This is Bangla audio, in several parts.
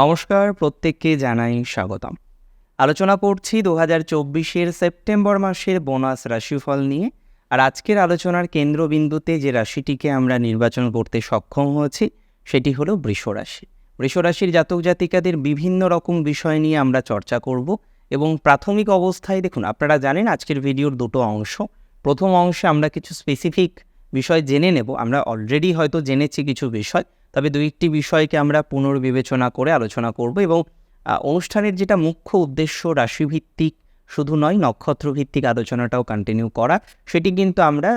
নমস্কার, প্রত্যেককে জানাই স্বাগতম। আলোচনা করছি দু হাজার চব্বিশের সেপ্টেম্বর মাসের বোনাস রাশিফল নিয়ে আর আজকের আলোচনার কেন্দ্রবিন্দুতে যে রাশিটিকে আমরা নির্বাচন করতে সক্ষম হয়েছি সেটি হলো বৃষ রাশি বৃষ রাশির জাতক জাতিকাদের বিভিন্ন রকম বিষয় নিয়ে আমরা চর্চা করব এবং প্রাথমিক অবস্থায় দেখুন, আপনারা জানেন আজকের ভিডিওর দুটো অংশ। প্রথম অংশে আমরা কিছু স্পেসিফিক বিষয় জেনে নেব, আমরা অলরেডি হয়তো জেনেছি কিছু বিষয়। তবে দু একটি বিষয়কে আমরা পুনর্বিবেচনা করে আলোচনা করব এবং অনুষ্ঠানের যেটা মুখ্য উদ্দেশ্য রাশিভিত্তিক শুধু নয় নক্ষত্র ভিত্তিক আলোচনাটাও কন্টিনিউ করা, সেটি কিন্তু আমরা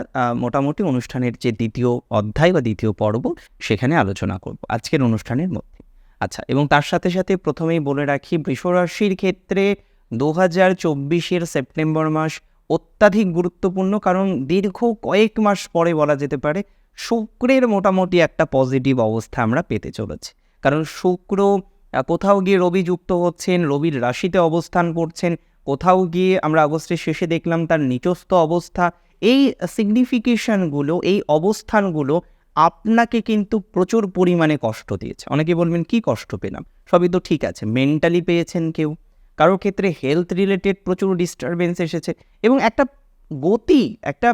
মোটামুটি অনুষ্ঠানের যে দ্বিতীয় অধ্যায় বা দ্বিতীয় পর্ব সেখানে আলোচনা করব, আজকের অনুষ্ঠানের মধ্যে। আচ্ছা এবং তার সাথে সাথে প্রথমেই বলে রাখি, বৃষরাশির ক্ষেত্রে দু হাজার চব্বিশের সেপ্টেম্বর মাস অত্যাধিক গুরুত্বপূর্ণ, কারণ দীর্ঘ কয়েক মাস পরে বলা যেতে পারে শুক্রের মোটামুটি একটা পজিটিভ অবস্থা আমরা পেতে চলেছি। কারণ শুক্র কোথাও গিয়ে রবি যুক্ত হচ্ছেন, রবির রাশিতে অবস্থান করছেন, কোথাও গিয়ে আমরা আগস্টের শেষে দেখলাম তার নিচস্থ অবস্থা। এই সিগনিফিকেশনগুলো এই অবস্থানগুলো আপনাকে কিন্তু প্রচুর পরিমাণে কষ্ট দিয়েছে। অনেকে বলবেন, কি কষ্ট পেলাম? সবই তো ঠিক আছে মেন্টালি পেয়েছেন কেউ। কারোর ক্ষেত্রে হেলথ রিলেটেড প্রচুর ডিস্টারবেন্স এসেছে। এবং একটা গতি, একটা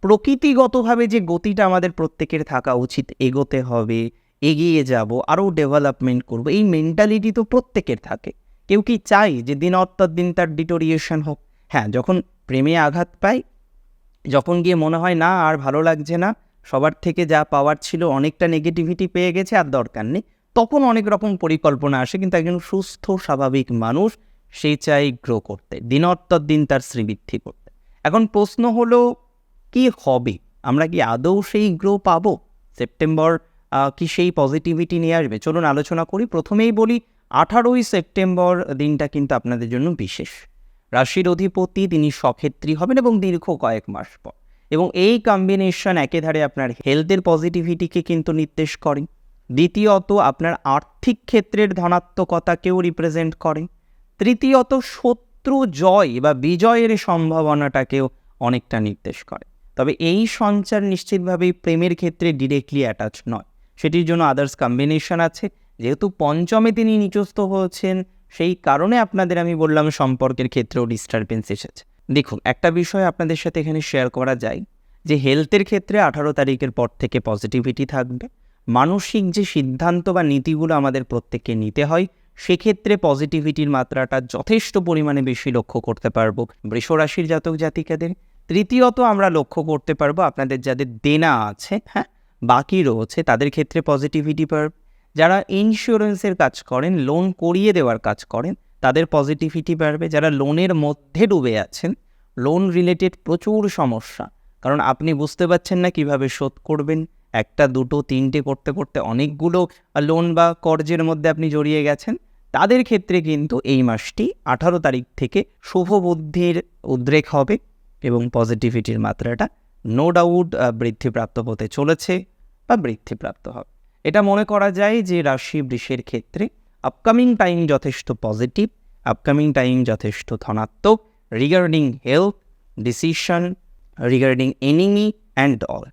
প্রকৃতিগতভাবে যে গতিটা আমাদের প্রত্যেকের থাকা উচিত, এগোতে হবে, এগিয়ে যাব, আরও ডেভেলপমেন্ট করব, এই মেন্টালিটি তো প্রত্যেকের থাকে। কেউ কি চাই যে দিন অর্থাৎ দিন তার ডিটোরিয়েশন হোক? হ্যাঁ যখন প্রেমে আঘাত পাই, যখন গিয়ে মনে হয় না, আর ভালো লাগছে না, সবার থেকে যা পাওয়ার ছিল অনেকটা নেগেটিভিটি পেয়ে গেছে, আর দরকার নেই, তখন অনেক রকম পরিকল্পনা আসে। কিন্তু একজন সুস্থ, স্বাভাবিক মানুষ, সে চাই গ্রো করতে, দিন অর্থাৎ দিন তার শ্রীবৃদ্ধি করতে। এখন প্রশ্ন হলো কি হবে আমরা কি আদৌ সেই গ্রো পাবো? সেপ্টেম্বর কি সেই পজিটিভিটি নিয়ে আসবে? চলুন আলোচনা করি। প্রথমেই বলি, আঠারোই সেপ্টেম্বর দিনটা কিন্তু আপনাদের জন্য বিশেষ। রাশির অধিপতি তিনি সক্ষেত্রী হবেন এবং দীর্ঘ কয়েক মাস পর। এবং এই কম্বিনেশন একেধারে আপনার হেলথের পজিটিভিটিকে কিন্তু নির্দেশ করে। দ্বিতীয়ত, আপনার আর্থিক ক্ষেত্রের ধনাত্মকতাকেও রিপ্রেজেন্ট করে। তৃতীয়ত, শত্রু জয় বা বিজয়ের সম্ভাবনাটাকেও অনেকটা নির্দেশ করে। তবে এই সঞ্চার নিশ্চিতভাবেই প্রেমের ক্ষেত্রে ডিরেক্টলি অ্যাটাচ নয়। সেটির জন্য আদার্স কম্বিনেশন আছে। যেহেতু পঞ্চমে তিনি নিচস্থ হয়েছেন, সেই কারণে আপনাদের আমি বললাম সম্পর্কের ক্ষেত্রেও ডিস্টারবেন্স এসেছে। দেখুন, একটা বিষয় আপনাদের সাথে এখানে শেয়ার করা যায় যে হেলথের ক্ষেত্রে আঠারো তারিখের পর থেকে পজিটিভিটি থাকবে। মানসিক যে সিদ্ধান্ত বা নীতিগুলো আমাদের প্রত্যেককে নিতে হয়, সেক্ষেত্রে পজিটিভিটির মাত্রাটা যথেষ্ট পরিমাণে বেশি লক্ষ্য করতে পারব বৃষরাশির জাতক জাতিকাদের। তৃতীয়ত আমরা লক্ষ্য করতে পারব আপনাদের যাদের দেনা আছে হ্যাঁ বাকি রয়েছে, তাদের ক্ষেত্রে পজিটিভিটি পারবে যারা ইন্স্যুরেন্সের কাজ করেন লোন করিয়ে দেওয়ার কাজ করেন, তাদের পজিটিভিটি বাড়বে। যারা লোনের মধ্যে ডুবে আছেন লোন রিলেটেড প্রচুর সমস্যা, কারণ আপনি বুঝতে পারছেন না কীভাবে শোধ করবেন। একটা, দুটো, তিনটে করতে করতে অনেকগুলো লোন বা কর্জের মধ্যে আপনি জড়িয়ে গেছেন, তাদের ক্ষেত্রে কিন্তু এই মাসটি আঠারো তারিখ থেকে শুভ বুদ্ধির উদ্রেক হবে। এবং পজিটিভিটির মাত্রাটা নো ডাউট বৃদ্ধিপ্রাপ্ত হতে চলেছে বা বৃদ্ধিপ্রাপ্ত হবে। এটা মনে করা যায় যে রাশি বৃষের ক্ষেত্রে আপকামিং টাইম যথেষ্ট পজিটিভ আপকামিং টাইম যথেষ্ট ধনাত্মক regarding health decision regarding enemy and all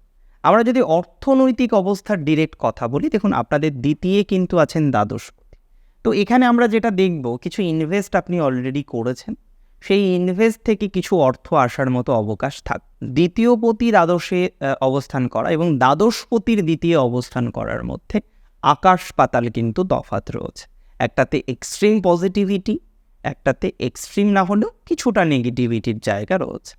আমরা যদি অর্থনৈতিক অবস্থার ডিরেক্ট কথা বলি, দেখুন আপনাদের দ্বিতীয় কিন্তু আছেন দ্বাদশপতি তো এখানে আমরা যেটা দেখব, কিছু ইনভেস্ট আপনি অলরেডি করেছেন সেই ইনভেস্ট থেকে কিছু অর্থ আসার মতো অবকাশ থাক। দ্বিতীয় পতি দ্বাদশে অবস্থান করা এবং দ্বাদশপতির দ্বিতীয় অবস্থান করার মধ্যে আকাশ পাতাল কিন্তু তফাৎ রয়েছে। একটাতে এক্সট্রিম পজিটিভিটি একটাতে এক্সট্রিম না হলেও কিছুটা নেগেটিভিটির জায়গা রয়েছে।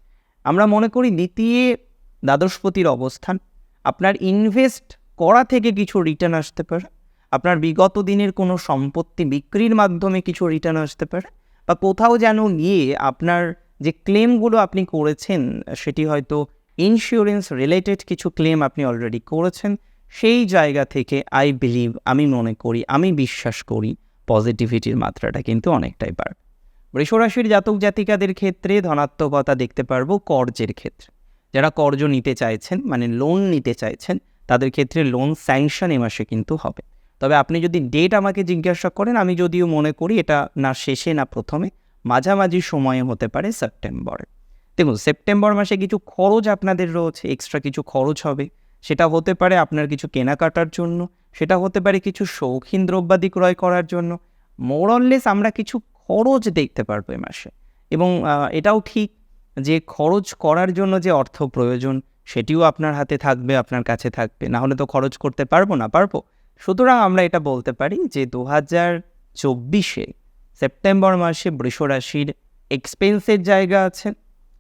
আমরা মনে করি দ্বিতীয় দ্বাদশপতির অবস্থান, আপনার ইনভেস্ট করা থেকে কিছু রিটার্ন আসতে পারে। আপনার বিগত দিনের কোনো সম্পত্তি বিক্রির মাধ্যমে কিছু রিটার্ন আসতে পারে। বা কোথাও যেন গিয়ে আপনার যে ক্লেমগুলো আপনি করেছেন, সেটি হয়তো ইন্স্যুরেন্স রিলেটেড কিছু ক্লেম আপনি অলরেডি করেছেন, সেই জায়গা থেকে আই বিলিভ আমি মনে করি, আমি বিশ্বাস করি পজিটিভিটির মাত্রাটা কিন্তু অনেকটাই বাড়বে। বৃষরাশির জাতক জাতিকাদের ক্ষেত্রে ধনাত্মকতা দেখতে পারব কর্জের ক্ষেত্রে। যারা কর্জ নিতে চাইছেন মানে লোন নিতে চাইছেন, তাদের ক্ষেত্রে লোন স্যাংশন এ মাসে কিন্তু হবে। তবে আপনি যদি ডেট আমাকে জিজ্ঞাসা করেন, আমি যদিও মনে করি এটা না শেষে না প্রথমে, মাঝামাঝি সময়ে হতে পারে সেপ্টেম্বরে দেখুন সেপ্টেম্বর মাসে কিছু খরচ আপনাদের রয়েছে এক্সট্রা কিছু খরচ হবে। সেটা হতে পারে আপনার কিছু কেনাকাটার জন্য, সেটা হতে পারে কিছু শৌখিন দ্রব্যাদি ক্রয় করার জন্য। মোরললেস আমরা কিছু খরচ দেখতে পারব এ মাসে। এবং এটাও ঠিক যে খরচ করার জন্য যে অর্থ প্রয়োজন, সেটিও আপনার হাতে থাকবে, আপনার কাছে থাকবে। না হলে তো খরচ করতে পারব না, পারব? সুতরাং আমরা এটা বলতে পারি যে দু হাজার চব্বিশে সেপ্টেম্বর মাসে বৃষ রাশির এক্সপেন্সের জায়গা আছে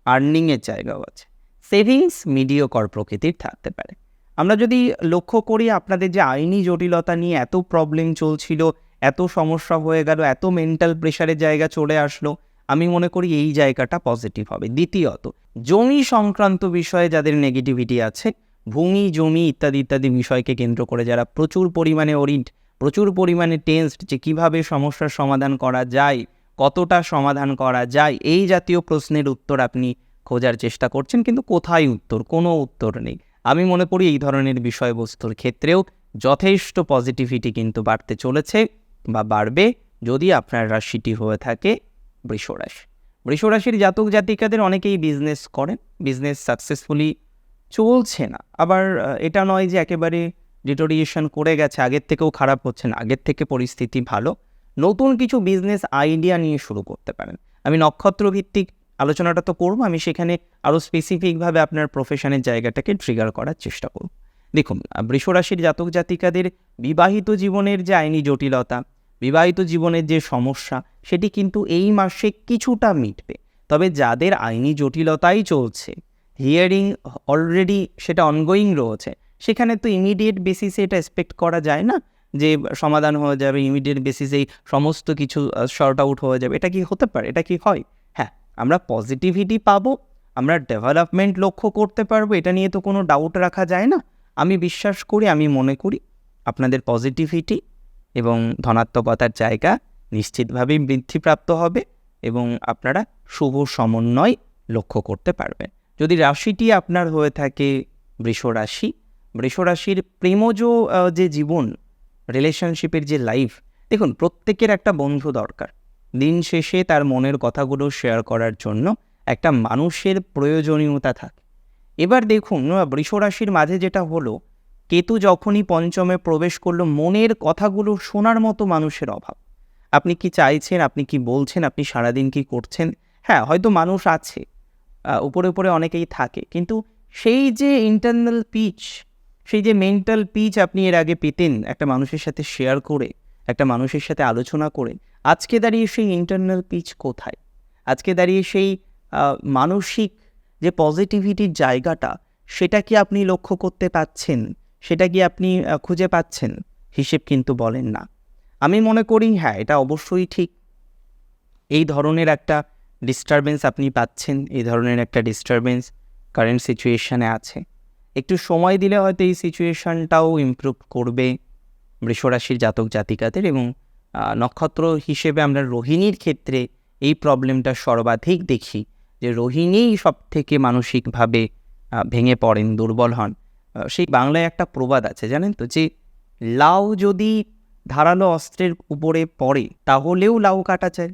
আর্নিংয়ের জায়গাও আছে। সেভিংস মিডিয়কর প্রকৃতির থাকতে পারে। আমরা যদি লক্ষ্য করি আপনাদের যে আইনি জটিলতা নিয়ে এত প্রবলেম চলছিল, এত সমস্যা হয়ে গেল, এত মেন্টাল প্রেশারের জায়গা চলে আসলো, আমি মনে করি এই জায়গাটা পজিটিভ হবে। দ্বিতীয়ত, জমি সংক্রান্ত বিষয়ে যাদের নেগেটিভিটি আছে ভূমি, জমি ইত্যাদি ইত্যাদি বিষয়কে কেন্দ্র করে যারা প্রচুর পরিমাণে ওরিড প্রচুর পরিমাণে টেন্সড যে কীভাবে সমস্যার সমাধান করা যায়, কতটা সমাধান করা যায়, এই জাতীয় প্রশ্নের উত্তর আপনি খোঁজার চেষ্টা করছেন, কিন্তু কোথায় উত্তর? কোনো উত্তর নেই। আমি মনে করি এই ধরনের বিষয়বস্তুর ক্ষেত্রেও যথেষ্ট পজিটিভিটি কিন্তু বাড়তে চলেছে বা বাড়বে যদি আপনার রাশিটি হয়ে থাকে বৃষরাশি। বৃষরাশির জাতক জাতিকাদের অনেকেই বিজনেস করেন বিজনেস সাকসেসফুলি চলছে না। আবার এটা নয় যে একেবারে ডিটোরিয়েশন করে গেছে, আগের থেকেও খারাপ হচ্ছে না। আগের থেকে পরিস্থিতি ভালো। নতুন কিছু বিজনেস আইডিয়া নিয়ে শুরু করতে পারেন। আমি নক্ষত্র ভিত্তিক আলোচনাটা তো করব, আমি সেখানে আরও স্পেসিফিকভাবে আপনার প্রফেশনের জায়গাটাকে ট্রিগার করার চেষ্টা করব। দেখুন বৃষরাশির জাতক জাতিকাদের বিবাহিত জীবনের যে আইনি জটিলতা, বিবাহিত জীবনের যে সমস্যা, সেটি কিন্তু এই মাসে কিছুটা মিটবে। তবে যাদের আইনি জটিলতাই চলছে হিয়ারিং অলরেডি সেটা অনগোয়িং রয়েছে। সেখানে তো ইমিডিয়েট বেসিসে এটা এক্সপেক্ট করা যায় না যে সমাধান হয়ে যাবে ইমিডিয়েট বেসিসেই সমস্ত কিছু শর্ট আউট হয়ে যাবে। এটা কি হতে পারে? এটা কি হয়? হ্যাঁ আমরা পজিটিভিটি পাবো, আমরা ডেভেলপমেন্ট লক্ষ্য করতে পারব, এটা নিয়ে তো কোনো ডাউট রাখা যায় না। আমি বিশ্বাস করি, আমি মনে করি আপনাদের পজিটিভিটি এবং ধনাত্মকতার জায়গা নিশ্চিতভাবেই বৃদ্ধিপ্রাপ্ত হবে এবং আপনারা শুভ সমন্বয় লক্ষ্য করতে পারবেন। যদি রাশিটি আপনার হয়ে থাকে বৃষ রাশি বৃষ রাশির প্রেমজ যে জীবন রিলেশনশিপের যে লাইফ দেখুন প্রত্যেকের একটা বন্ধু দরকার। দিন শেষে তার মনের কথাগুলো শেয়ার করার জন্য একটা মানুষের প্রয়োজনীয়তা থাকে। এবার দেখুন আহ, বৃষ রাশির মাঝে যেটা হলো কেতু যখনই পঞ্চমে প্রবেশ করল মনের কথাগুলো শোনার মতো মানুষের অভাব। আপনি কি চাইছেন আপনি কি বলছেন আপনি সারাদিন কি করছেন? হ্যাঁ হয়তো মানুষ আছে। উপরে উপরে অনেকেই থাকে। কিন্তু সেই যে ইন্টারনাল পিচ সেই যে মেন্টাল পিচ আপনি এর আগে পেতেন একটা মানুষের সাথে শেয়ার করে, একটা মানুষের সাথে আলোচনা করে, আজকে দাঁড়িয়ে সেই ইন্টারনাল পিচ কোথায়? আজকে দাঁড়িয়ে সেই মানসিক যে পজিটিভিটির জায়গাটা, সেটা কি আপনি লক্ষ্য করতে পাচ্ছেন? সেটা কি আপনি খুঁজে পাচ্ছেন? হিসেব কিন্তু বলেন না। আমি মনে করি হ্যাঁ এটা অবশ্যই ঠিক। এই ধরনের একটা ডিস্টারবেন্স আপনি পাচ্ছেন, এই ধরনের একটা ডিস্টারবেন্স কারেন্ট সিচুয়েশানে আছে। একটু সময় দিলে হয়তো এই সিচুয়েশানটাও ইম্প্রুভ করবে বৃষরাশির জাতক জাতিকাদের এবং নক্ষত্র হিসেবে আমরা রোহিণীর ক্ষেত্রে এই প্রবলেমটা সর্বাধিক দেখি যে রোহিণীই সব থেকে মানসিকভাবে ভেঙে পড়েন, দুর্বল হন। সেই বাংলায় একটা প্রবাদ আছে জানেন তো যে, লাউ যদি ধারালো অস্ত্রের উপরে পড়ে তাহলেও লাউ কাটা যায়।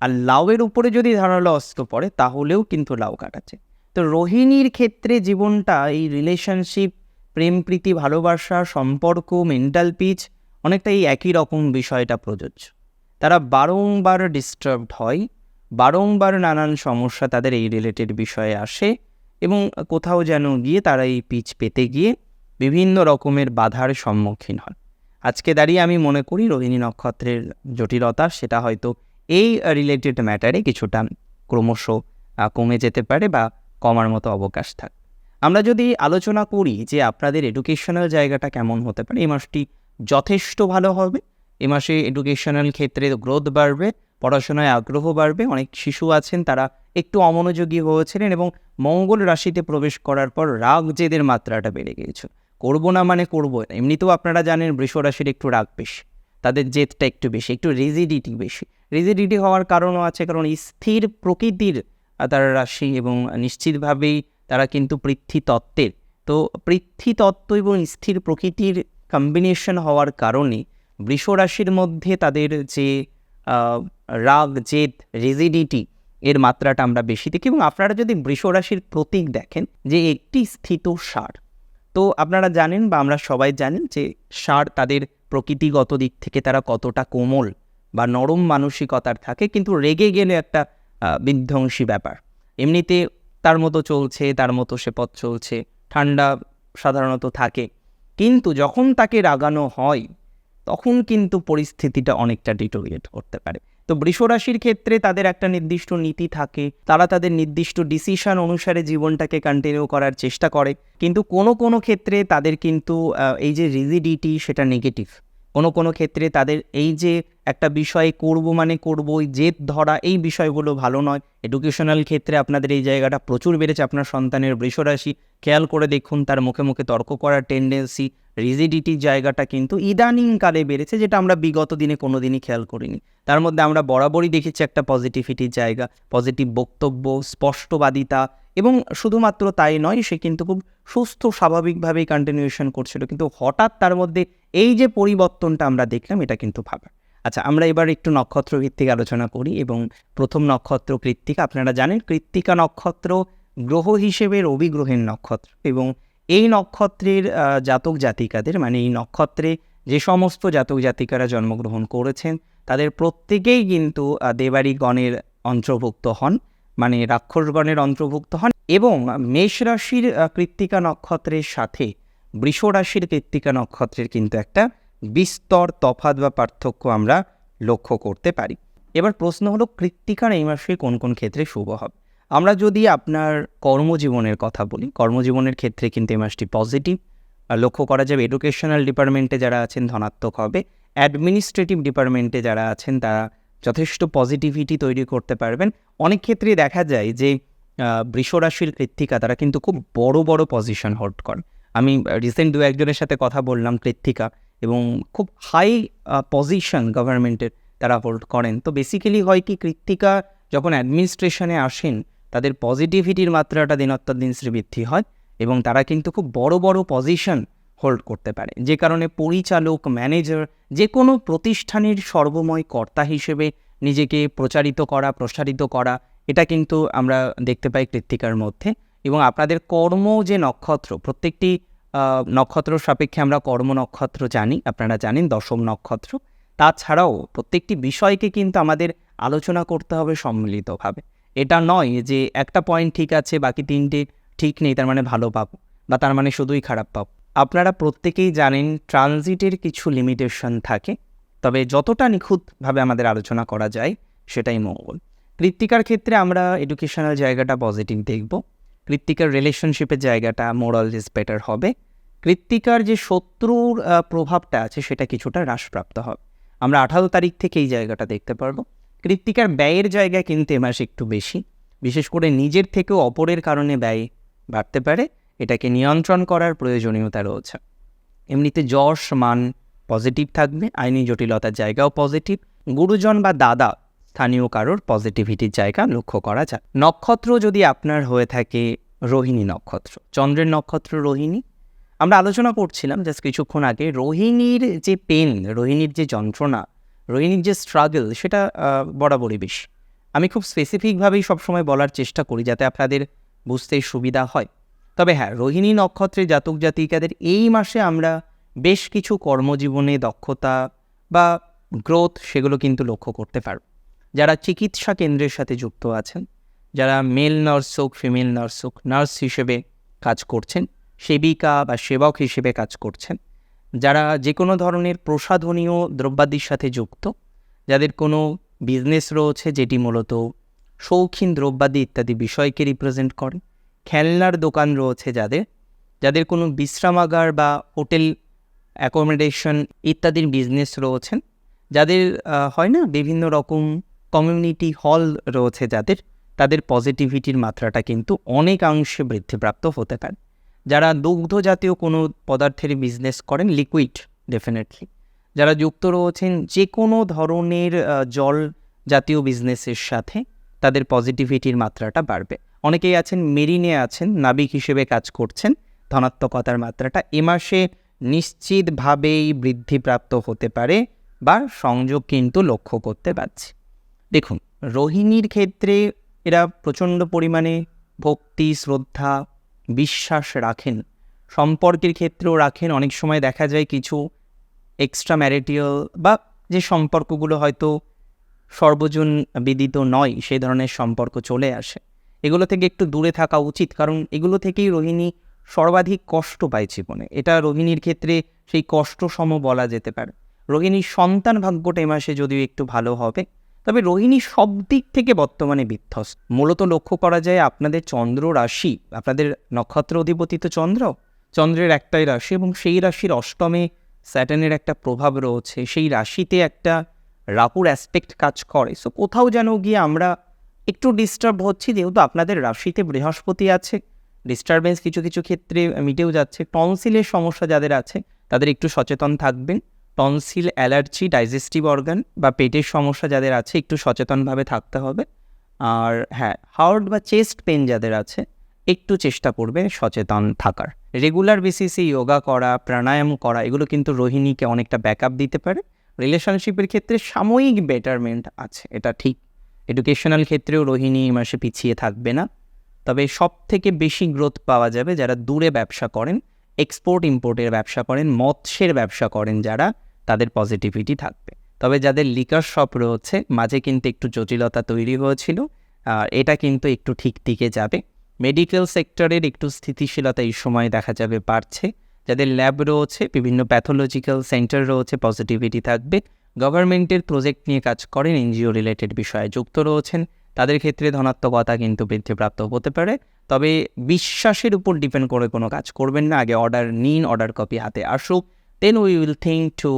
আর লাউয়ের উপরে যদি ধারালো অস্ত্র পড়ে, তাহলেও কিন্তু লাউ কাটাচ্ছে। তো রোহিণীর ক্ষেত্রে জীবনটা, এই রিলেশনশিপ প্রেম, প্রীতি, ভালোবাসা, সম্পর্ক মেন্টাল পিচ অনেকটা এই একই রকম বিষয়টা প্রযোজ্য। তারা বারংবার ডিস্টার্বড হয়, বারংবার নানান সমস্যা তাদের এই রিলেটেড বিষয়ে আসে এবং কোথাও যেন গিয়ে তারা এই পিচ পেতে গিয়ে বিভিন্ন রকমের বাধার সম্মুখীন হন আজকে দাঁড়িয়ে আমি মনে করি রোহিণী নক্ষত্রের জটিলতা, সেটা হয়তো এই রিলেটেড ম্যাটারে কিছুটা ক্রমশ কমে যেতে পারে বা কমার মতো অবকাশ থাক। আমরা যদি আলোচনা করি যে আপনাদের এডুকেশনাল জায়গাটা কেমন হতে পারে, এই মাসটি যথেষ্ট ভালো হবে। এ মাসে এডুকেশনাল ক্ষেত্রে গ্রোথ বাড়বে, পড়াশোনায় আগ্রহ বাড়বে, অনেক শিশু আছেন, তারা একটু অমনোযোগী হয়েছিলেন এবং মঙ্গল রাশিতে প্রবেশ করার পর রাগ জেদের মাত্রাটা বেড়ে গিয়েছে করব না মানে করব এমনিতেও আপনারা জানেন বৃষ রাশির একটু রাগ বেশি। তাদের জেদটা একটু বেশি, একটু রিজিডিটি বেশি। রিজিডিটি হওয়ার কারণও আছে, কারণ স্থির প্রকৃতির তারা রাশি এবং নিশ্চিতভাবেই তারা কিন্তু পৃথ্বী তত্ত্বের। তো পৃথ্বী তত্ত্ব এবং স্থির প্রকৃতির কম্বিনেশন হওয়ার কারণে বৃষ রাশির মধ্যে তাদের যে রাগ, জেদ রেজিডিটি এর মাত্রাটা আমরা বেশি দেখি এবং আপনারা যদি বৃষ রাশির প্রতীক দেখেন যে একটি স্থিত সার, তো আপনারা জানেন বা আমরা সবাই জানেন যে সার তাদের প্রকৃতিগত দিক থেকে তারা কতটা কোমল বা নরম মানসিকতার থাকে কিন্তু রেগে গেলে একটা বিধ্বংসী ব্যাপার। এমনিতে তার মতো চলছে, তার মতো সে পথ চলছে, ঠান্ডা সাধারণত থাকে। কিন্তু যখন তাকে রাগানো হয়, তখন কিন্তু পরিস্থিতিটা অনেকটা ডিটোরিয়েট করতে পারে। তো বৃষরাশির ক্ষেত্রে তাদের একটা নির্দিষ্ট নীতি থাকে। তারা তাদের নির্দিষ্ট ডিসিশন অনুসারে জীবনটাকে কন্টিনিউ করার চেষ্টা করে। কিন্তু কোনো কোনো ক্ষেত্রে তাদের কিন্তু এই যে রিজিডিটি সেটা নেগেটিভ কোনো কোনো ক্ষেত্রে তাদের এই যে একটা বিষয় করব মানে করব জেদ ধরা এই বিষয়গুলো ভালো নয়। এডুকেশনাল ক্ষেত্রে আপনাদের এই জায়গাটা প্রচুর বেড়েছে। আপনার সন্তানের বৃষরাশি খেয়াল করে দেখুন তার মুখে মুখে তর্ক করার টেন্ডেন্সি রিজিডিটির জায়গাটা কিন্তু ইদানিংকালে বেড়েছে, যেটা আমরা বিগত দিনে কোনো দিনই খেয়াল করিনি। তার মধ্যে আমরা বরাবরই দেখেছি একটা পজিটিভিটির জায়গা পজিটিভ বক্তব্য, স্পষ্টবাদিতা এবং শুধুমাত্র তাই নয়, সে কিন্তু খুব সুস্থ, স্বাভাবিকভাবেই কন্টিনিউশন করছিল। কিন্তু হঠাৎ তার মধ্যে এই যে পরিবর্তনটা আমরা দেখলাম, এটা কিন্তু ভাবার। আচ্ছা আমরা এবার একটু নক্ষত্র ভিত্তিক আলোচনা করি এবং প্রথম নক্ষত্র কৃত্তিকা। আপনারা জানেন, কৃত্তিকা নক্ষত্র গ্রহ হিসেবে রবি গ্রহের নক্ষত্র এবং এই নক্ষত্রের জাতক জাতিকাদের মানে এই নক্ষত্রে যে সমস্ত জাতক জাতিকারা জন্মগ্রহণ করেছেন তাদের প্রত্যেকেই কিন্তু আহ, গণের অন্তর্ভুক্ত হন মানে রাক্ষসগণের অন্তর্ভুক্ত হন এবং মেষ রাশির কৃত্তিকা নক্ষত্রের সাথে বৃষ রাশির কৃত্তিকা নক্ষত্রের কিন্তু একটা বিস্তর তফাৎ বা পার্থক্য আমরা লক্ষ্য করতে পারি। এবার প্রশ্ন হলো কৃত্তিকার এই মাসে কোন কোন ক্ষেত্রে শুভ হবে? আমরা যদি আপনার কর্মজীবনের কথা বলি কর্মজীবনের ক্ষেত্রে কিন্তু এই মাসটি পজিটিভ লক্ষ্য করা যাবে এডুকেশনাল ডিপার্টমেন্টে যারা আছেন ধনাত্মক হবে অ্যাডমিনিস্ট্রেটিভ ডিপার্টমেন্টে যারা আছেন, তারা যথেষ্ট পজিটিভিটি তৈরি করতে পারবেন। অনেক ক্ষেত্রেই দেখা যায় যে বৃষরাশির কৃত্তিকা তারা কিন্তু খুব বড় বড় পজিশন হোল্ড করে আমি রিসেন্ট দু একজনের সাথে কথা বললাম কৃত্তিকা এবং খুব হাই পজিশন গভর্নমেন্টের তারা হোল্ড করেন। তো বেসিক্যালি হয় কি, কৃত্তিকা যখন অ্যাডমিনিস্ট্রেশনে আসেন, তাদের পজিটিভিটির মাত্রাটা দিনত্তর দিন শ্রীবৃদ্ধি হয় এবং তারা কিন্তু খুব বড় বড় পজিশন হোল্ড করতে পারে। যে কারণে পরিচালক ম্যানেজার যে কোনো প্রতিষ্ঠানের সর্বময় কর্তা হিসেবে নিজেকে প্রচারিত করা, প্রসারিত করা, এটা কিন্তু আমরা দেখতে পাই কৃত্তিকার মধ্যে। এবং আপনাদের কর্ম যে নক্ষত্র, প্রত্যেকটি নক্ষত্র সাপেক্ষে আমরা কর্ম নক্ষত্র জানি, আপনারা জানেন দশম নক্ষত্র। তাছাড়াও প্রত্যেকটি বিষয়কে কিন্তু আমাদের আলোচনা করতে হবে সম্মিলিতভাবে। এটা নয় যে একটা পয়েন্ট ঠিক আছে, বাকি তিনটে ঠিক নেই, তার মানে ভালো পাবো, বা তার মানে শুধুই খারাপ পাবো। আপনারা প্রত্যেকেই জানেন ট্রানজিটের কিছু লিমিটেশন থাকে, তবে যতটা নিখুঁতভাবে আমাদের আলোচনা করা যায়, সেটাই মঙ্গল। কৃত্তিকার ক্ষেত্রে আমরা এডুকেশনাল জায়গাটা পজিটিভ দেখব কৃত্তিকার রিলেশনশিপের জায়গাটা মোরাল ইজ বেটার হবে কৃত্তিকার যে শত্রুর প্রভাবটা আছে সেটা কিছুটা হ্রাসপ্রাপ্ত হবে। আমরা আঠারো তারিখ থেকে এই জায়গাটা দেখতে পারব। কৃত্তিকার ব্যয়ের জায়গা কিন্তু এ একটু বেশি, বিশেষ করে নিজের থেকেও অপরের কারণে ব্যয় বাড়তে পারে এটাকে নিয়ন্ত্রণ করার প্রয়োজনীয়তা রয়েছে। এমনিতে যশ মান পজিটিভ থাকবে, আইনি জটিলতার জায়গাও পজিটিভ গুরুজন বা দাদা স্থানীয় কারোর পজিটিভিটির জায়গা লক্ষ্য করা যায়। নক্ষত্র যদি আপনার হয়ে থাকে রোহিণী নক্ষত্র, চন্দ্রের নক্ষত্র রোহিণী। আমরা আলোচনা করছিলাম জাস্ট কিছুক্ষণ আগে, রোহিণীর যে পেন রোহিণীর যে যন্ত্রণা, রোহিণীর যে স্ট্রাগল সেটা বরাবরই বেশি। আমি খুব স্পেসিফিকভাবেই সবসময় বলার চেষ্টা করি যাতে আপনাদের বুঝতে সুবিধা হয়। তবে হ্যাঁ রোহিণী নক্ষত্রে জাতক জাতিকাদের এই মাসে আমরা বেশ কিছু কর্মজীবনে দক্ষতা বা গ্রোথ সেগুলো কিন্তু লক্ষ্য করতে পারব। যারা চিকিৎসা কেন্দ্রের সাথে যুক্ত আছেন, যারা মেল নার্স হোক ফিমেল নার্স হোক নার্স হিসেবে কাজ করছেন, সেবিকা বা সেবক হিসেবে কাজ করছেন, যারা যে কোনো ধরনের প্রসাধনীয় দ্রব্যাদির সাথে যুক্ত, যাদের কোনো বিজনেস রয়েছে যেটি মূলত শৌখিন দ্রব্যাদি ইত্যাদি বিষয়কে রিপ্রেজেন্ট করে খেলনার দোকান রয়েছে যাদের যাদের কোনো বিশ্রামাগার বা হোটেল অ্যাকোমোডেশন ইত্যাদির বিজনেস রয়েছেন যাদের হয় না বিভিন্ন রকম কমিউনিটি হল রয়েছে যাদের, তাদের পজিটিভিটির মাত্রাটা কিন্তু অনেকাংশে বৃদ্ধিপ্রাপ্ত হতে পারে। যারা দুগ্ধ জাতীয় কোনো পদার্থের বিজনেস করেন লিকুইড ডেফিনেটলি যারা যুক্ত রয়েছেন যে কোনো ধরনের জল জাতীয় বিজনেসের সাথে, তাদের পজিটিভিটির মাত্রাটা বাড়বে। অনেকেই আছেন, মেরিনে আছেন, নাবিক হিসেবে কাজ করছেন। ধনাত্মকতার মাত্রাটা এ মাসে নিশ্চিতভাবেই বৃদ্ধিপ্রাপ্ত হতে পারে বা সংযোগ কিন্তু লক্ষ্য করতে পারছি। দেখুন, রোহিণীর ক্ষেত্রে এরা প্রচণ্ড পরিমাণে ভক্তি, শ্রদ্ধা, বিশ্বাস রাখেন। সম্পর্কের ক্ষেত্রেও রাখেন। অনেক সময় দেখা যায় কিছু এক্সট্রা ম্যারিটিয়াল বা যে সম্পর্কগুলো হয়তো সর্বজন বিদিত নয় সেই ধরনের সম্পর্ক চলে আসে। এগুলো থেকে একটু দূরে থাকা উচিত। কারণ এগুলো থেকেই রোহিণী সর্বাধিক কষ্ট পায় জীবনে। এটা রোহিণীর ক্ষেত্রে সেই কষ্ট সম বলা যেতে পারে। রোহিণীর সন্তান ভাগ্যটা মাসে যদিও একটু ভালো হবে, তবে রোহিণী সব দিক থেকে বর্তমানে বিধ্বস্ত। মূলত লক্ষ্য করা যায় আপনাদের চন্দ্র রাশি, আপনাদের নক্ষত্র অধিপতি তো চন্দ্র, চন্দ্রের একটাই রাশি এবং সেই রাশির অষ্টমে স্যাটার্নের একটা প্রভাব রয়েছে। সেই রাশিতে একটা রাপুর অ্যাসপেক্ট কাজ করে। সো কোথাও যেন গিয়ে আমরা একটু ডিস্টার্ব হচ্ছি, যেহেতু আপনাদের রাশিতে বৃহস্পতি আছে ডিস্টারবেন্স কিছু কিছু ক্ষেত্রে মিটেও যাচ্ছে। টনসিলের সমস্যা যাদের আছে, তাদের একটু সচেতন থাকবেন। টনসিল অ্যালার্জি ডাইজেস্টিভ অর্গান বা পেটের সমস্যা যাদের আছে, একটু সচেতনভাবে থাকতে হবে। আর হ্যাঁ হার্ট বা চেস্ট পেন যাদের আছে, একটু চেষ্টা করবে সচেতন থাকার। রেগুলার বেসিসে যোগা করা, প্রাণায়াম করা, এগুলো কিন্তু রোহিণীকে অনেকটা ব্যাকআপ দিতে পারে। রিলেশনশিপের ক্ষেত্রে সাময়িক বেটারমেন্ট আছে, এটা ঠিক এডুকেশনাল ক্ষেত্রেও রোহিণী এই মাসে পিছিয়ে থাকবে না। তবে সব থেকে বেশি গ্রোথ পাওয়া যাবে যারা দূরে ব্যবসা করেন এক্সপোর্ট ইম্পোর্টের ব্যবসা করেন, মৎস্যের ব্যবসা করেন যারা, তাদের পজিটিভিটি থাকবে। তবে যাদের লিকার শপ রয়েছে, মাঝে কিন্তু একটু জটিলতা তৈরি হয়েছিল, আর এটা কিন্তু একটু ঠিক দিকে যাবে। মেডিকেল সেক্টরের একটু স্থিতিশীলতা এই সময় দেখা যাবে বাড়ছে। যাদের ল্যাব রয়েছে, বিভিন্ন প্যাথোলজিক্যাল সেন্টার রয়েছে পজিটিভিটি থাকবে। গভর্নমেন্টের প্রজেক্ট নিয়ে কাজ করেন এনজিও রিলেটেড বিষয়ে যুক্ত রয়েছেন। তাদের ক্ষেত্রে ধনাত্মকতা কিন্তু বৃদ্ধিপ্রাপ্ত হতে পারে। তবে বিশ্বাসের উপর ডিপেন্ড করে কোনো কাজ করবেন না। আগে অর্ডার নিন, অর্ডার কপি হাতে আসুক then we will think to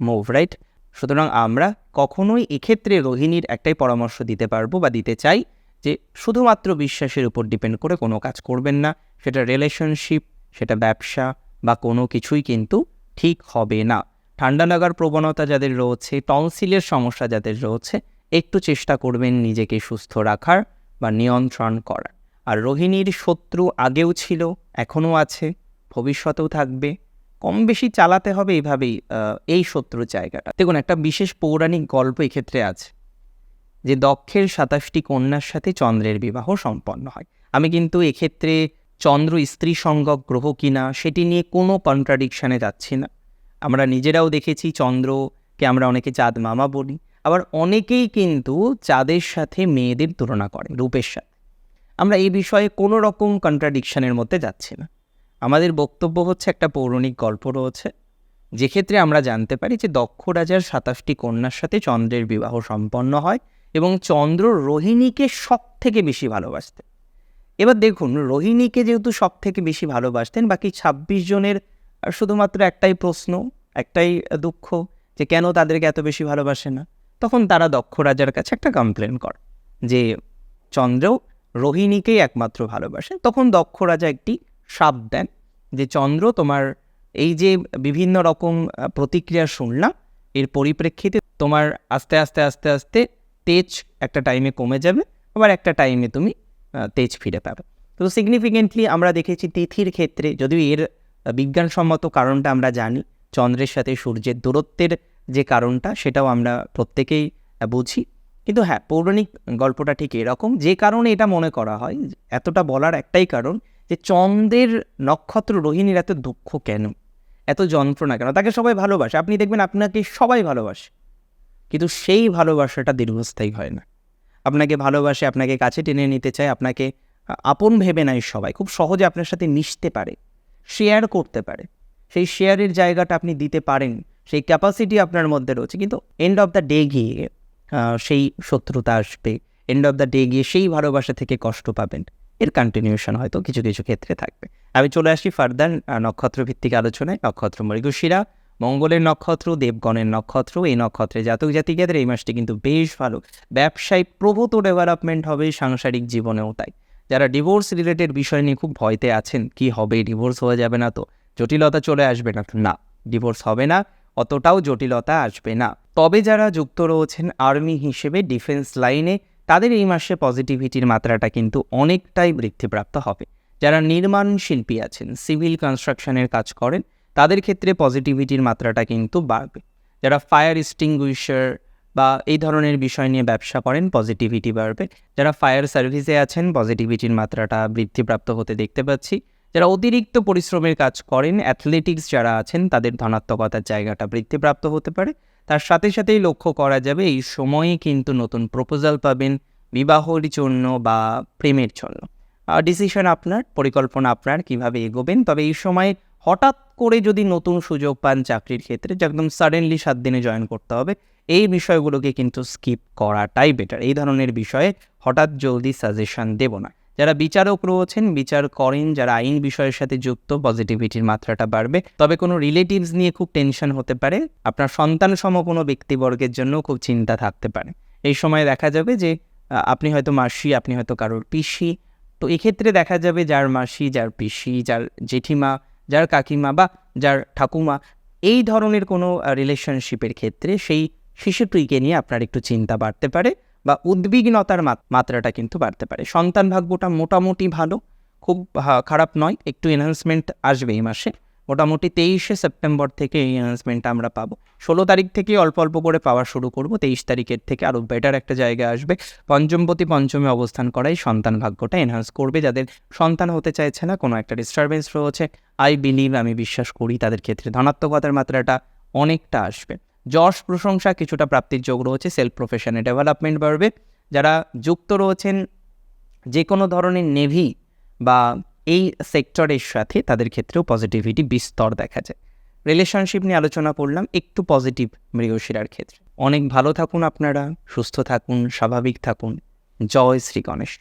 move right সুতরাং আমরা কখনোই এক্ষেত্রে রোহিণীর একটাই পরামর্শ দিতে পারব বা দিতে চাই যে শুধুমাত্র বিশ্বাসের উপর ডিপেন্ড করে কোনো কাজ করবেন না। সেটা রিলেশনশিপ সেটা ব্যবসা বা কোনো কিছুই কিন্তু ঠিক হবে না। ঠান্ডা লাগার প্রবণতা যাদের রয়েছে, টনসিলের সমস্যা যাদের রয়েছে, একটু চেষ্টা করবেন নিজেকে সুস্থ রাখার বা নিয়ন্ত্রণ করার। আর রোহিণীর শত্রু আগেও ছিল, এখনও আছে, ভবিষ্যতেও থাকবে। কম বেশি চালাতে হবে এইভাবেই এই শত্রুর জায়গাটা। দেখুন, একটা বিশেষ পৌরাণিক গল্প এক্ষেত্রে আছে, যে দক্ষের সাতাশটি কন্যার সাথে চন্দ্রের বিবাহ সম্পন্ন হয়। আমি কিন্তু এক্ষেত্রে চন্দ্র স্ত্রী সঙ্গক গ্রহ কিনা, সেটি নিয়ে কোনো কন্ট্রাডিকশানে যাচ্ছি না। আমরা নিজেরাও দেখেছি চন্দ্রকে আমরা অনেকে চাঁদ মামা বলি। আবার অনেকেই কিন্তু চাঁদের সাথে মেয়েদের তুলনা করে রূপের সাথে। আমরা এই বিষয়ে কোনো রকম কন্ট্রাডিকশানের মধ্যে যাচ্ছি না। আমাদের বক্তব্য হচ্ছে একটা পৌরাণিক গল্প রয়েছে। যেক্ষেত্রে আমরা জানতে পারি যে দক্ষ রাজার সাতাশটি কন্যার সাথে চন্দ্রের বিবাহ সম্পন্ন হয় এবং চন্দ্র রোহিণীকে সব থেকে বেশি ভালোবাসতেন। এবার দেখুন, রোহিণীকে যেহেতু সব থেকে বেশি ভালোবাসতেন, বাকি ছাব্বিশ জনের আর শুধুমাত্র একটাই প্রশ্ন, একটাই দুঃখ যে কেন তাদেরকে এত বেশি ভালোবাসে না? তখন তারা দক্ষ রাজার কাছে একটা কমপ্লেন করে যে চন্দ্র রোহিণীকেই একমাত্র ভালোবাসে। তখন দক্ষ রাজা একটি সাপ দেন যে, চন্দ্র, তোমার এই যে বিভিন্ন রকম প্রতিক্রিয়া শুনলাম, এর পরিপ্রেক্ষিতে তোমার আস্তে আস্তে আস্তে আস্তে তেজ একটা টাইমে কমে যাবে, আবার একটা টাইমে তুমি তেজ ফিরে পাবে। তো সিগনিফিকেন্টলি আমরা দেখেছি তিথির ক্ষেত্রে, যদিও এর বিজ্ঞানসম্মত কারণটা আমরা জানি, চন্দ্রের সাথে সূর্যের দূরত্বের যে কারণটা সেটাও আমরা প্রত্যেকেই বুঝি। কিন্তু হ্যাঁ পৌরাণিক গল্পটা ঠিক এরকম, যে কারণে এটা মনে করা হয়, এতটা বলার একটাই কারণ যে চন্দ্রের নক্ষত্র রোহিণীর এত দুঃখ কেন? এত যন্ত্রণা কেন? তাকে সবাই ভালোবাসে। আপনি দেখবেন আপনাকে সবাই ভালোবাসে। কিন্তু সেই ভালোবাসাটা দীর্ঘস্থায়ী হয় না। আপনাকে ভালোবাসে, আপনাকে কাছে টেনে নিতে চায়, আপনাকে আপন ভেবে নেয় সবাই। খুব সহজে আপনার সাথে মিশতে পারে। শেয়ার করতে পারে। সেই শেয়ারের জায়গাটা আপনি দিতে পারেন, সেই ক্যাপাসিটি আপনার মধ্যে রয়েছে। কিন্তু এন্ড অফ দ্য ডে গিয়ে সেই শত্রুতা আসবে। এন্ড অফ দ্য ডে গিয়ে সেই ভালোবাসা থেকে কষ্ট পাবেন। এর কন্টিনিউশন হয়তো কিছু কিছু ক্ষেত্রে থাকবে। আমি চলে আসি ফার্দার নক্ষত্র ভিত্তিক আলোচনায়। নক্ষত্র মৃগশিরা, মঙ্গলের নক্ষত্র, দেবগণের নক্ষত্র। এই নক্ষত্রে জাতক জাতিকাদের এই মাসটি কিন্তু বেশ ভালো। ব্যবসায়িক প্রভূত ডেভেলপমেন্ট হবে, সাংসারিক জীবনেও তাই। যারা ডিভোর্স রিলেটেড বিষয় নিয়ে খুব ভয়তে আছেন, কি হবে? ডিভোর্স হয়ে যাবে না তো? জটিলতা চলে আসবে না। না ডিভোর্স হবে না, অতটাও জটিলতা আসবে না। তবে যারা যুক্ত রয়েছেন আর্মি হিসেবে ডিফেন্স লাইনে তাদের এই মাসে পজিটিভিটির মাত্রাটা কিন্তু অনেকটাই বৃদ্ধিপ্রাপ্ত হবে। যারা নির্মাণ শিল্পী আছেন সিভিল কনস্ট্রাকশনের কাজ করেন, তাদের ক্ষেত্রে পজিটিভিটির মাত্রাটা কিন্তু বাড়বে। যারা ফায়ার এক্সটিংগুইশার বা এই ধরনের বিষয় নিয়ে ব্যবসা করেন পজিটিভিটি বাড়বে। যারা ফায়ার সার্ভিসে আছেন পজিটিভিটির মাত্রাটা বৃদ্ধিপ্রাপ্ত হতে দেখতে পাচ্ছি। যারা অতিরিক্ত পরিশ্রমের কাজ করেন অ্যাথলেটিক্স যারা আছেন, তাদের ধনাত্মকতার জায়গাটা বৃদ্ধিপ্রাপ্ত হতে পারে। তার সাথে সাথেই লক্ষ্য করা যাবে, এই সময়ে কিন্তু নতুন প্রপোজাল পাবেন বিবাহর জন্য বা প্রেমের জন্য। ডিসিশন আপনার, পরিকল্পনা আপনার, কীভাবে এগোবেন? তবে এই সময়ে হঠাৎ করে যদি নতুন সুযোগ পান চাকরির ক্ষেত্রে, যে একদম সাডেনলি সাত দিনে জয়েন করতে হবে এই বিষয়গুলোকে কিন্তু স্কিপ করাটাই বেটার এই ধরনের বিষয়ে হঠাৎ জলদি সাজেশন দেব না। যারা বিচারক রয়েছেন, বিচার করেন, যারা আইন বিষয়ের সাথে যুক্ত পজিটিভিটির মাত্রাটা বাড়বে। তবে কোনো রিলেটিভস নিয়ে খুব টেনশন হতে পারে। আপনার সন্তান সম কোনো ব্যক্তিবর্গের জন্য খুব চিন্তা থাকতে পারে। এই সময় দেখা যাবে যে আপনি হয়তো মাসি, আপনি হয়তো কারোর পিসি। তো এক্ষেত্রে দেখা যাবে যার মাসি, যার পিসি, যার জেঠিমা, যার কাকিমা বা যার ঠাকুমা, এই ধরনের কোনো রিলেশনশিপের ক্ষেত্রে সেই শিশুটিকে নিয়ে আপনার একটু চিন্তা বাড়তে পারে বা উদ্বিগ্নতার মাত- মাত্রাটা কিন্তু বাড়তে পারে। সন্তান ভাগ্যটা মোটামুটি ভালো, খুব খারাপ নয়, একটু এনহান্সমেন্ট আসবে এই মাসে। মোটামুটি তেইশে সেপ্টেম্বর থেকে এই এনহান্সমেন্টটা আমরা পাবো। ষোলো তারিখ থেকে অল্প অল্প করে পাওয়া শুরু করব, তেইশ তারিখের থেকে আরও বেটার একটা জায়গা আসবে। পঞ্চমপতি পঞ্চমে অবস্থান করাই সন্তান ভাগ্যটা এনহান্স করবে। যাদের সন্তান হতে চাইছে না, কোনো একটা ডিস্টারবেন্স রয়েছে আই বিলিভ আমি বিশ্বাস করি, তাদের ক্ষেত্রে ধনাত্মকতার মাত্রাটা অনেকটা আসবে। যশ প্রশংসা কিছুটা প্রাপ্তির যোগ রয়েছে সেলফ প্রফেশনে ডেভেলপমেন্ট বাড়বে। যারা যুক্ত রয়েছেন যে কোনো ধরনের নেভি বা এই সেক্টরের সাথে তাদের ক্ষেত্রেও পজিটিভিটি বিস্তর দেখা যায়। রিলেশনশিপ নিয়ে আলোচনা করলাম, একটু পজিটিভ মৃগশিরার ক্ষেত্রে। অনেক ভালো থাকুন আপনারা, সুস্থ থাকুন, স্বাভাবিক থাকুন। জয় শ্রী গণেশ।